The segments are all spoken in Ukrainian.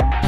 you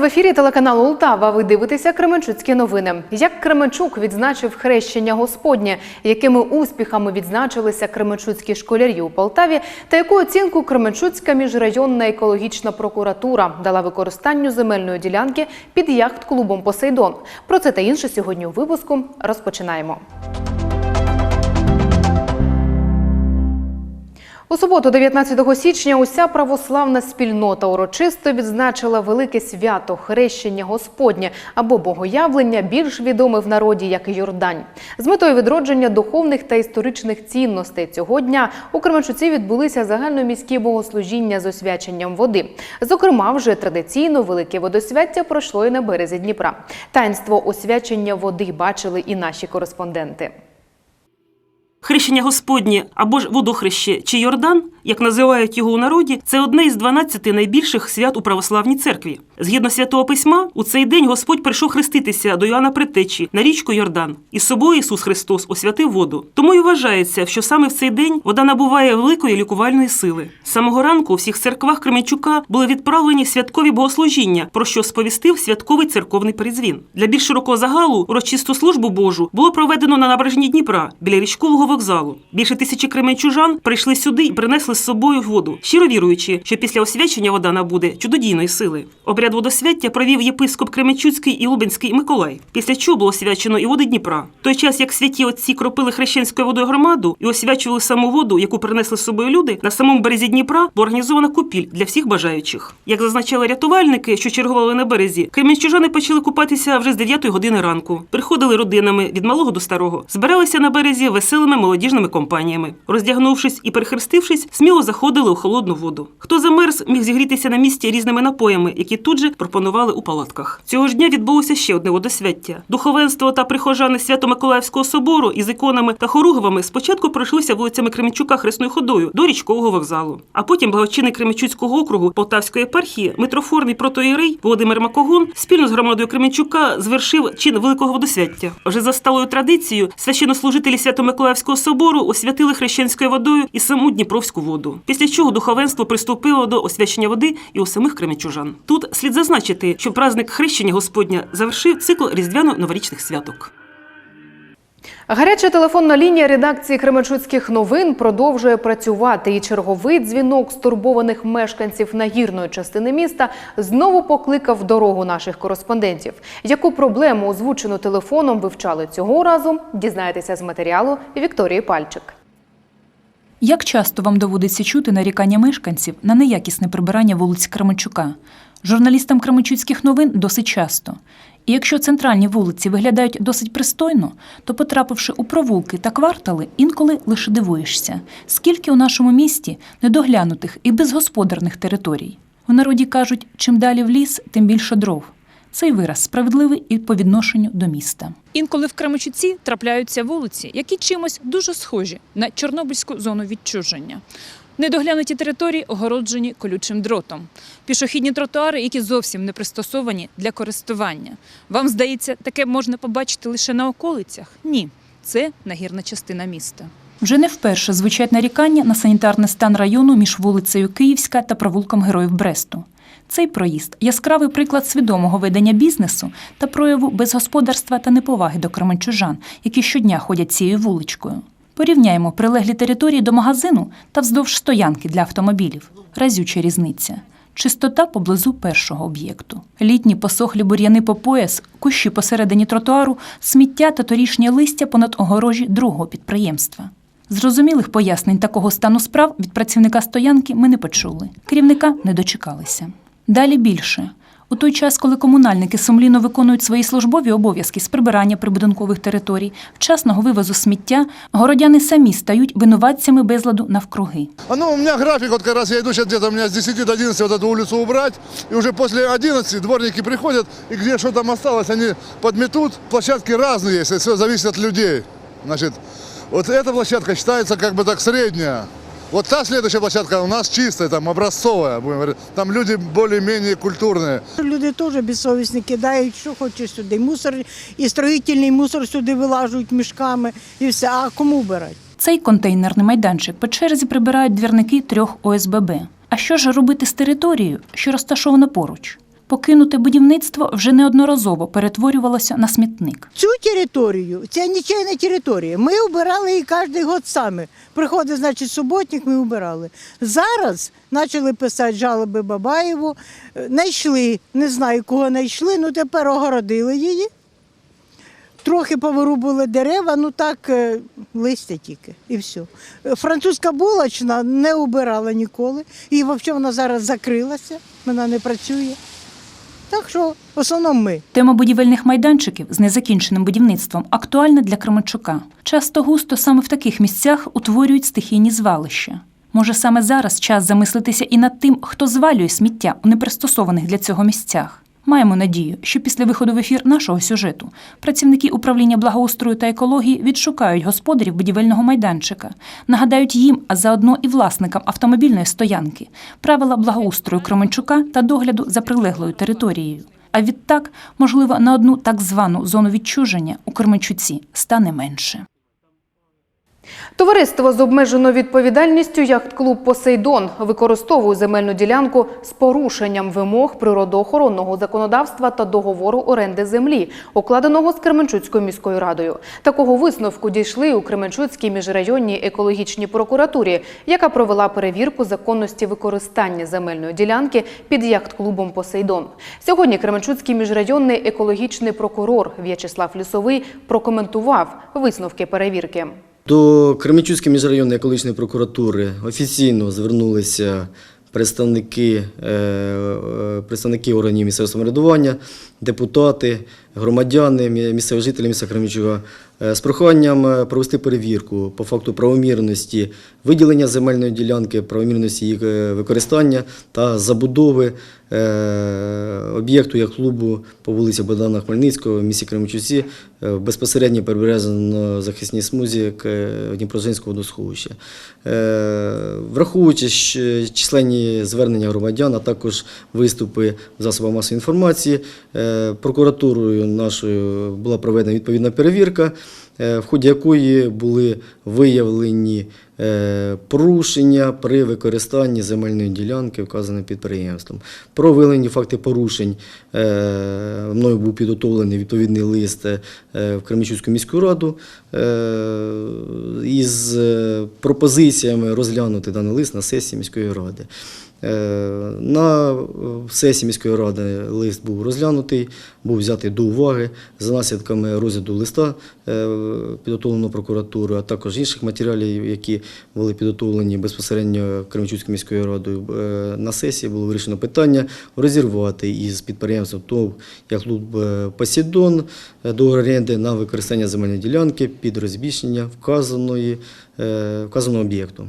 в ефірі телеканалу Ултава. Ви дивитеся Кременчуцькі новини. Як Кременчук відзначив хрещення Господнє, якими успіхами відзначилися кременчуцькі школярі у Полтаві, та яку оцінку Кременчуцька міжрайонна екологічна прокуратура дала використанню земельної ділянки під яхт-клубом Посейдон. Про це та інше сьогодні у випуску розпочинаємо. У суботу, 19 січня, уся православна спільнота урочисто відзначила велике свято хрещення Господнє або богоявлення, більш відоме в народі як Йордань. З метою відродження духовних та історичних цінностей цього дня у Кременчуці відбулися загальноміські богослужіння з освяченням води. Зокрема, вже традиційно велике водосвяття пройшло і на березі Дніпра. Таїнство освячення води бачили і наші кореспонденти. Хрещення Господнє або ж водохреще чи Йордан, як називають його у народі, це одне із 12 найбільших свят у православній церкві. Згідно святого письма, у цей день Господь прийшов хреститися до Йоанна Предтечі на річку Йордан, і з собою Ісус Христос освятив воду. Тому і вважається, що саме в цей день вода набуває великої лікувальної сили. З самого ранку у всіх церквах Кременчука були відправлені святкові богослужіння, про що сповістив святковий церковний передзвін. Для більш широкого загалу урочисту службу Божу було проведено на набережні Дніпра біля річкового вокзалу. Більше тисячі кременчужан прийшли сюди і принесли з собою воду, щиро віруючи, що після освячення вода набуде чудодійної сили. Обряд водосвяття провів єпископ Кременчуцький і Лубенський Миколай. Після чого було освячено і води Дніпра. В той час, як святі отці кропили хрещенською водою громаду і освячували саму воду, яку принесли з собою люди, на самому березі Дніпра була організована купіль для всіх бажаючих. Як зазначали рятувальники, що чергували на березі, кременчужани почали купатися вже з 9 години ранку. Приходили родинами від малого до старого, збиралися на березі веселими молодіжними компаніями. Роздягнувшись і перехрестившись, сміло заходили у холодну воду. Хто замерз, міг зігрітися на місці різними напоями, які тут же пропонували у палатках. Цього ж дня відбулося ще одне водосвяття. Духовенство та прихожани Свято-Миколаївського собору із іконами та хоругвами спочатку пройшлися вулицями Кременчука хресною ходою до річкового вокзалу. А потім благочинний Кременчуцького округу Полтавської єпархії, митрофорний протоєрей Володимир Макогон спільно з громадою Кременчука звершив чин великого водосвяття. Вже за сталою традицією священнослужителі Свято-Миколаївського собору освятили хрещенською водою і саму Дніпровську воду. Після чого духовенство приступило до освячення води і у самих кременчужан. Тут слід зазначити, що праздник хрещення Господня завершив цикл різдвяно-новорічних святок. Гаряча телефонна лінія редакції Кременчуцьких новин продовжує працювати. І черговий дзвінок стурбованих мешканців нагірної частини міста знову покликав дорогу наших кореспондентів. Яку проблему озвучену телефоном вивчали цього разу? Дізнаєтеся з матеріалу Вікторії Пальчик. Як часто вам доводиться чути нарікання мешканців на неякісне прибирання вулиць Кременчука? Журналістам Кременчуцьких новин досить часто. І якщо центральні вулиці виглядають досить пристойно, то потрапивши у провулки та квартали, інколи лише дивуєшся, скільки у нашому місті недоглянутих і безгосподарних територій. У народі кажуть, чим далі в ліс, тим більше дров. Цей вираз справедливий і по відношенню до міста. Інколи в Кременчуці трапляються вулиці, які чимось дуже схожі на Чорнобильську зону відчуження. Недоглянуті території огороджені колючим дротом, пішохідні тротуари, які зовсім не пристосовані для користування. Вам здається, таке можна побачити лише на околицях? Ні, це нагірна частина міста. Вже не вперше звучать нарікання на санітарний стан району між вулицею Київська та провулком Героїв Бресту. Цей проїзд яскравий приклад свідомого ведення бізнесу та прояву безгосподарства та неповаги до кременчужан, які щодня ходять цією вуличкою. Порівняємо прилеглі території до магазину та вздовж стоянки для автомобілів. Разюча різниця. Чистота поблизу першого об'єкту. Літні посохлі бур'яни по пояс, кущі посередині тротуару, сміття та торішнє листя понад огорожі другого підприємства. Зрозумілих пояснень такого стану справ від працівника стоянки ми не почули. Керівника не дочекалися. Далі більше. У той час, коли комунальники сумлінно виконують свої службові обов'язки з прибирання прибудинкових територій, вчасного вивозу сміття, городяни самі стають винуватцями безладу навкруги. А ну, у меня график, вот как раз я иду сейчас где-то у меня с 10 до 11 вот эту улицу убрать, и уже после 11 дворники приходят, и где что там осталось, они подметут. Площадки разные есть, все зависит от людей. Значит, вот эта площадка считается как бы так средняя. Вот та следующая площадка у нас чистая, там образцовая, будем говорить. Там люди более-менее культурные. Люди теж безсовісні кидають, що хочеш сюди. Мусор і строїтельний мусор сюди вилажують мішками і все. А кому брати? Цей контейнерний майданчик по черзі прибирають двірники трьох ОСББ. А що ж робити з територією, що розташована поруч? Покинуте будівництво вже неодноразово перетворювалося на смітник. Цю територію, це нічийна територія. Ми обирали її кожен год самі. Приходить, значить, суботник, ми обирали. Зараз почали писати жалоби Бабаєву, е, знайшли, не знаю, кого знайшли, ну тепер огородили її. Трохи повирубали дерева, ну так, е, листя тільки, і все. Е, Французька булочна не убирала ніколи. І взагалі вона зараз закрилася, вона не працює. Так що в основному ми. Тема будівельних майданчиків з незакінченим будівництвом актуальна для Кременчука. Часто густо саме в таких місцях утворюють стихійні звалища. Може, саме зараз час замислитися і над тим, хто звалює сміття у непристосованих для цього місцях. Маємо надію, що після виходу в ефір нашого сюжету працівники управління благоустрою та екології відшукають господарів будівельного майданчика, нагадають їм, а заодно і власникам автомобільної стоянки, правила благоустрою Кременчука та догляду за прилеглою територією. А відтак, можливо, на одну так звану зону відчуження у Кременчуці стане менше. Товариство з обмеженою відповідальністю яхт-клуб Посейдон використовує земельну ділянку з порушенням вимог природоохоронного законодавства та договору оренди землі, укладеного з Кременчуцькою міською радою. Такого висновку дійшли у Кременчуцькій міжрайонній екологічній прокуратурі, яка провела перевірку законності використання земельної ділянки під яхт-клубом Посейдон. Сьогодні Кременчуцький міжрайонний екологічний прокурор В'ячеслав Лісовий прокоментував висновки перевірки. До Кременчуцької міжрайонної екологічної прокуратури офіційно звернулися представники, е, е, представники органів місцевого самоврядування, депутати, громадяни, мі- місцеві жителі міста Кременчуга е, з проханням е, провести перевірку по факту правомірності виділення земельної ділянки, правомірності її е, використання та забудови об'єкту як клубу по вулиці Богдана Хмельницького в місті Кременчуці е, безпосередньо перебережно захисній смузі Дніпрозинського водосховища. Враховуючи численні звернення громадян, а також виступи в засобах масової інформації, прокуратурою нашою була проведена відповідна перевірка, в ході якої були виявлені е, порушення при використанні земельної ділянки, вказаним підприємством. Про виявлені факти порушень е, мною був підготовлений відповідний лист е, в Кременчуцьку міську раду е, із е, пропозиціями розглянути даний лист на сесії міської ради. Е, На е, сесії міської ради лист був розглянутий, був взятий до уваги за наслідками розгляду листа, е, прокуратуру, прокуратурою, а також інших матеріалів, які були підготовлені безпосередньо Кременчуцькою міською радою. Е, На сесії було вирішено питання розірвати із підприємством ТОВ як клуб е, Посідон е, до оренди на використання земельної ділянки під розміщення вказаної, вказаного об'єкту.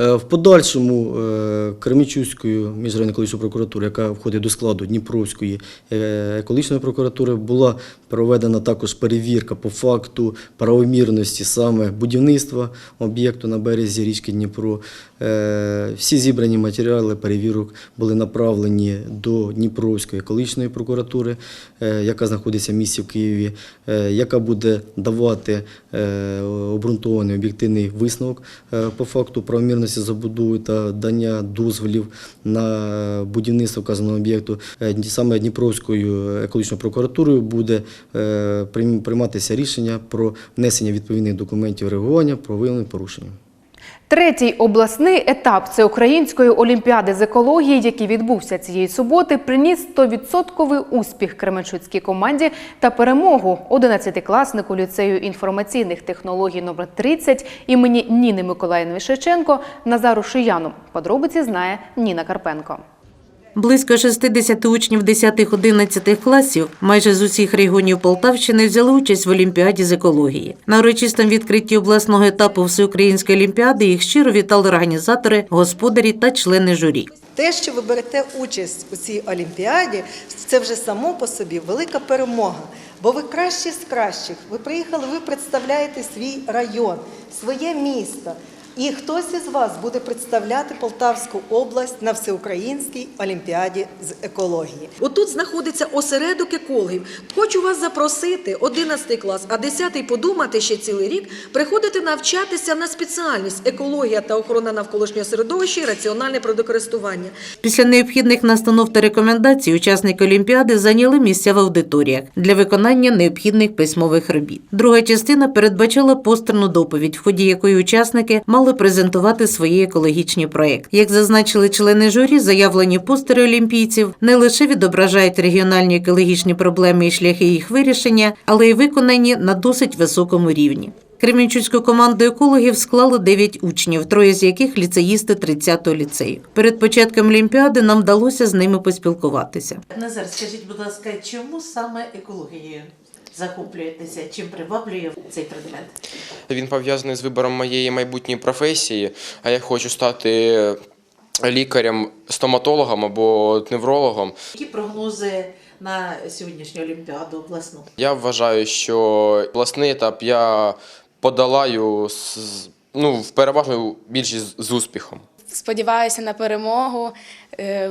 Е, В подальшому Кремічуською Кременчуцькою міжрайонною екологічною прокуратурою, яка входить до складу Дніпровської колишньої екологічної прокуратури, була проведена також перевірка по факту правомірності саме будівництва об'єкту на березі річки Дніпро. Е, Всі зібрані матеріали перевірок були направлені до Дніпровської екологічної прокуратури, е, яка знаходиться в місті в Києві, е, яка буде давати обґрунтований об'єктивний висновок по факту правомірності забудови та дання дозволів на будівництво вказаного об'єкту. Саме Дніпровською екологічною прокуратурою буде прийматися рішення про внесення відповідних документів реагування про виявлені порушення. Третій обласний етап всеукраїнської олімпіади з екології, який відбувся цієї суботи, приніс 100% успіх Кременчуцькій команді та перемогу 11-класнику ліцею інформаційних технологій номер 30 імені Ніни Миколаївни Шевченко Назару Шияну. Подробиці знає Ніна Карпенко. Близько 60 учнів 10-11 класів майже з усіх регіонів Полтавщини взяли участь в Олімпіаді з екології. На урочистому відкритті обласного етапу Всеукраїнської олімпіади їх щиро вітали організатори, господарі та члени журі. Те, що ви берете участь у цій олімпіаді, це вже само по собі велика перемога. Бо ви кращі з кращих. Ви приїхали, ви представляєте свій район, своє місто. І хтось із вас буде представляти Полтавську область на всеукраїнській олімпіаді з екології. Отут знаходиться осередок екологів. Хочу вас запросити, 11 клас, а 10 подумати ще цілий рік, приходити навчатися на спеціальність екологія та охорона навколишнього середовища і раціональне природокористування. Після необхідних настанов та рекомендацій учасники Олімпіади зайняли місця в аудиторіях для виконання необхідних письмових робіт. Друга частина передбачала постерну доповідь, в ході якої учасники мали презентувати свої екологічні проекти. Як зазначили члени журі, заявлені постери олімпійців не лише відображають регіональні екологічні проблеми і шляхи їх вирішення, але й виконані на досить високому рівні. Кременчуцьку команду екологів склали 9 учнів, троє з яких ліцеїсти 30-го ліцею. Перед початком Олімпіади нам вдалося з ними поспілкуватися. Назар, скажіть, будь ласка, чому саме екологією захоплюєтеся? Чим приваблює цей предмет? Він пов'язаний з вибором моєї майбутньої професії, а я хочу стати лікарем, стоматологом або неврологом. Які прогнози на сьогоднішню олімпіаду обласну? Я вважаю, що обласний етап я подолаю з- ну, в переважну більшість з успіхом. Сподіваюся на перемогу, е,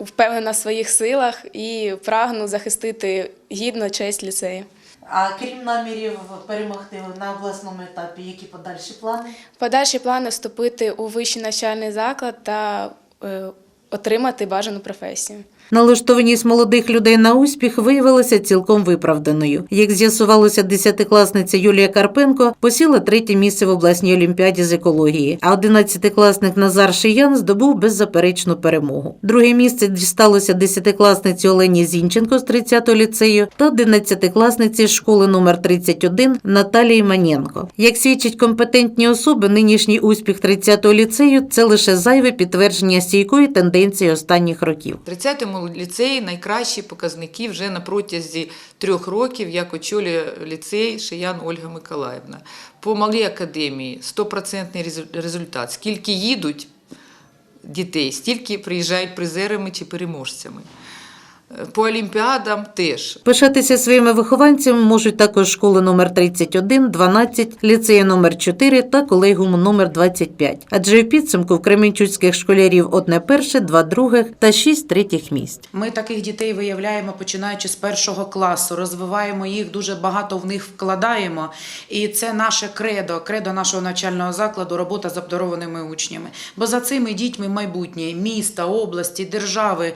впевнена в своїх силах і прагну захистити гідно честь ліцею. А крім намірів перемогти на обласному етапі, які подальші плани? Подальші плани вступити у вищий навчальний заклад та е, отримати бажану професію. Налаштованість молодих людей на успіх виявилася цілком виправданою. Як з'ясувалося, десятикласниця Юлія Карпенко посіла третє місце в обласній олімпіаді з екології, а одинадцятикласник Назар Шиян здобув беззаперечну перемогу. Друге місце дісталося десятикласниці Олені Зінченко з 30-го ліцею та одинадцятикласниці школи номер 31 Наталії Маненко. Як свідчать компетентні особи, нинішній успіх 30-го ліцею це лише зайве підтвердження стійкої тенденції останніх років. В 30-му ліцеї найкращі показники вже на протязі трьох років, як очолює ліцей Шиян Ольга Миколаївна. По малій академії 100% результат. Скільки їдуть дітей, стільки приїжджають призерами чи переможцями. По олімпіадам теж. Пишатися своїми вихованцями можуть також школи номер 31, 12, ліцеї номер 4 та колегіум номер 25. Адже в підсумку в кременчуцьких школярів одне перше, два других та шість третіх місць. Ми таких дітей виявляємо починаючи з першого класу, розвиваємо їх, дуже багато в них вкладаємо. І це наше кредо, кредо нашого навчального закладу, робота з обдарованими учнями. Бо за цими дітьми майбутнє міста, області, держави.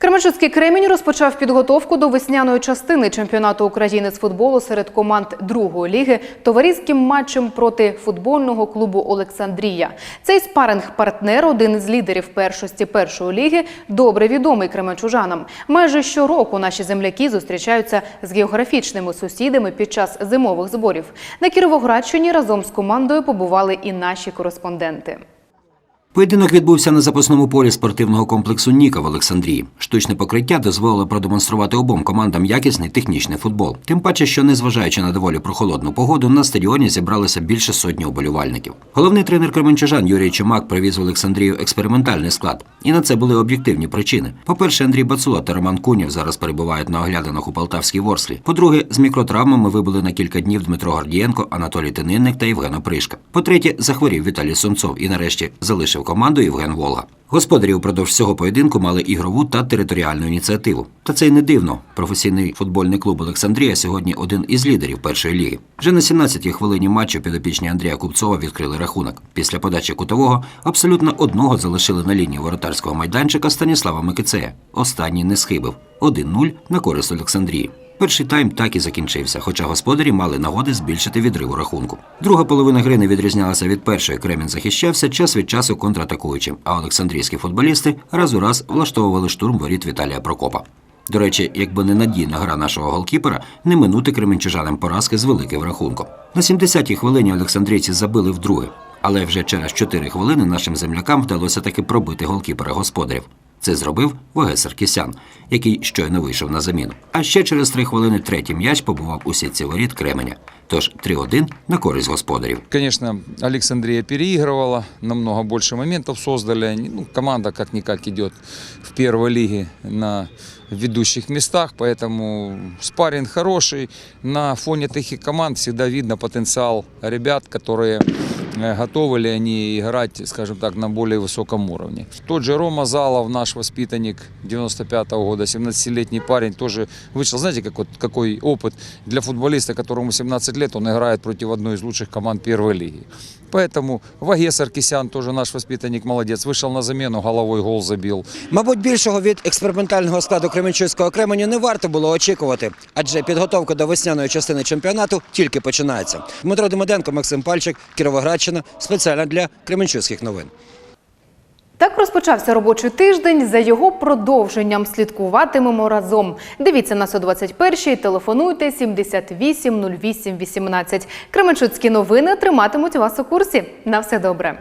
Кременчуцький Кремінь розпочав підготовку до весняної частини чемпіонату України з футболу серед команд другої ліги товариським матчем проти футбольного клубу Олександрія. Цей спаринг-партнер, один із лідерів першості першої ліги, добре відомий кременчужанам. Майже щороку наші земляки зустрічаються з географічними сусідами під час зимових зборів. На Кіровоградщині разом з командою побували і наші кореспонденти. Поєдинок відбувся на запасному полі спортивного комплексу Ніка в Олександрії. Штучне покриття дозволило продемонструвати обом командам якісний технічний футбол. Тим паче, що незважаючи на доволі прохолодну погоду, на стадіоні зібралося більше сотні уболівальників. Головний тренер Кременчужан Юрій Чумак привіз в Олександрію експериментальний склад. І на це були об'єктивні причини. По-перше, Андрій Бацуло та Роман Кунєв зараз перебувають на оглядинах у Полтавській Ворслі. По-друге, з мікротравмами вибули на кілька днів Дмитро Гордієнко, Анатолій Тининник та Євген Опришка. По-третє, захворів Віталій Сунцов і нарешті залишив команду Євген Волга. Господарі упродовж всього поєдинку мали ігрову та територіальну ініціативу. Та це й не дивно. Професійний футбольний клуб Олександрія сьогодні один із лідерів першої ліги. Вже на 17-й хвилині матчу підопічні Андрія Купцова відкрили рахунок. Після подачі кутового абсолютно одного залишили на лінії воротарського майданчика Станіслава Микицея. Останній не схибив 1-0 на користь Олександрії. Перший тайм так і закінчився, хоча господарі мали нагоди збільшити відрив у рахунку. Друга половина гри не відрізнялася від першої. Кремін захищався час від часу контратакуючи, а олександрійські футболісти раз у раз влаштовували штурм воріт Віталія Прокопа. До речі, якби не надійна гра нашого голкіпера, не минути кременчужанам поразки з великим рахунком. На 70-й хвилині олександрійці забили вдруге. Але вже через 4 хвилини нашим землякам вдалося таки пробити голкіпера господарів. Це зробив Ваге Саркісян, який щойно вийшов на заміну. А ще через 3 хвилини третій м'яч побував у сітці воріт Кременя. Тож 3-1 на користь господарів. Конечно, Александрия переигрывала, намного больше моментов создали. Они- Ну, команда как-никак идет в первой лиге на ведущих местах, поэтому спарринг хороший. На фоне таких команд всегда видно потенциал ребят, которые э, готовы ли они играть, скажем так, на более высоком уровне. Тот же Рома Залов, наш воспитанник 95-го года, 17-летний парень, тоже вышел. Знаете, как вот, какой опыт для футболиста, которому 17 лет, он играет против одной из лучших команд первой лиги. Поэтому Ваге Саркисян, тоже наш воспитанник, молодец, вышел на замену, головой гол забил. Мабуть, більшого від експериментального складу Кременчуцького Кременю не варто було очікувати, адже підготовка до весняної частини чемпіонату тільки починається. Дмитро Демиденко, Максим Пальчик, Кіровоградщина, спеціально для Кременчуцьких новин. Так розпочався робочий тиждень. За його продовженням слідкуватимемо разом. Дивіться нас о 21-й, телефонуйте 78 08 18. Кременчуцькі новини триматимуть вас у курсі. На все добре.